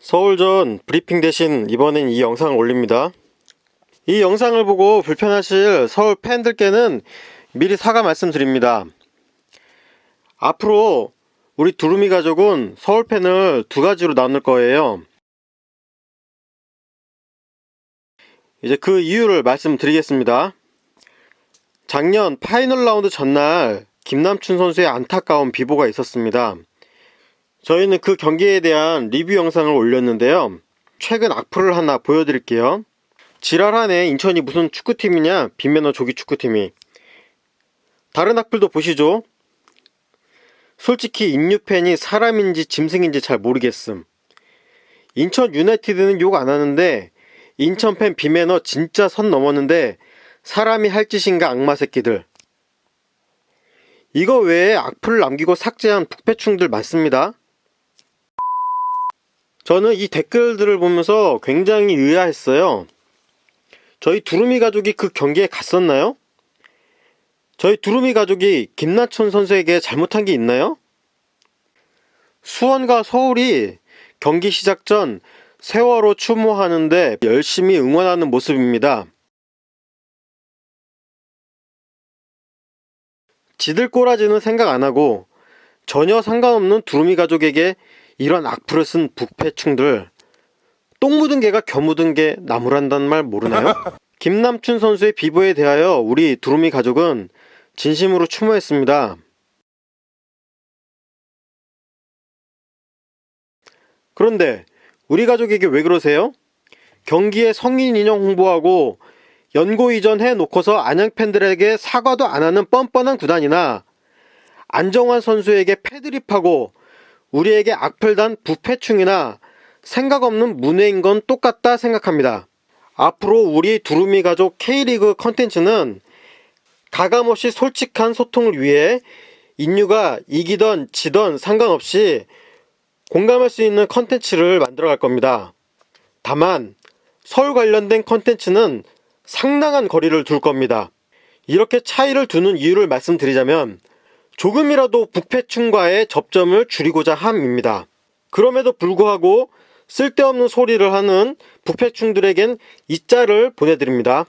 서울전 브리핑 대신 이번엔 이 영상을 올립니다. 이 영상을 보고 불편하실 서울 팬들께는 미리 사과 말씀드립니다. 앞으로 우리 두루미 가족은 서울 팬을 두 가지로 나눌 거예요. 이제 그 이유를 말씀드리겠습니다. 작년 파이널 라운드 전날 김남춘 선수의 안타까운 비보가 있었습니다. 저희는 그 경기에 대한 리뷰 영상을 올렸는데요. 최근 악플을 하나 보여드릴게요. 지랄하네 인천이 무슨 축구팀이냐 빈매너 조기 축구팀이 다른 악플도 보시죠. 솔직히 인류팬이 사람인지 짐승인지 잘 모르겠음. 인천 유나이티드는 욕 안 하는데 인천 팬 비매너 진짜 선 넘었는데 사람이 할 짓인가 악마 새끼들. 이거 외에 악플을 남기고 삭제한 북패충들 많습니다. 저는 이 댓글들을 보면서 굉장히 의아했어요. 저희 두루미 가족이 그 경기에 갔었나요? 저희 두루미 가족이 김나천 선수에게 잘못한 게 있나요? 수원과 서울이 경기 시작 전 세월호 추모하는데 열심히 응원하는 모습입니다. 지들 꼬라지는 생각 안 하고 전혀 상관없는 두루미 가족에게 이런 악플을 쓴 북패충들 똥 묻은 개가 겨 묻은 개 나무란다는 말 모르나요? 김남춘 선수의 비보에 대하여 우리 두루미 가족은 진심으로 추모했습니다. 그런데 우리 가족에게 왜 그러세요? 경기에 성인 인형 홍보하고 연고 이전 해놓고서 안양 팬들에게 사과도 안 하는 뻔뻔한 구단이나 안정환 선수에게 패드립하고 우리에게 악플 단 부패충이나 생각 없는 문외인 건 똑같다 생각합니다. 앞으로 우리 두루미 가족 K리그 컨텐츠는 가감없이 솔직한 소통을 위해 인류가 이기던 지던 상관없이 공감할 수 있는 컨텐츠를 만들어 갈 겁니다. 다만 서울 관련된 컨텐츠는 상당한 거리를 둘 겁니다. 이렇게 차이를 두는 이유를 말씀드리자면 조금이라도 북패충과의 접점을 줄이고자 함입니다. 그럼에도 불구하고 쓸데없는 소리를 하는 북패충들에겐 이 짤을 보내드립니다.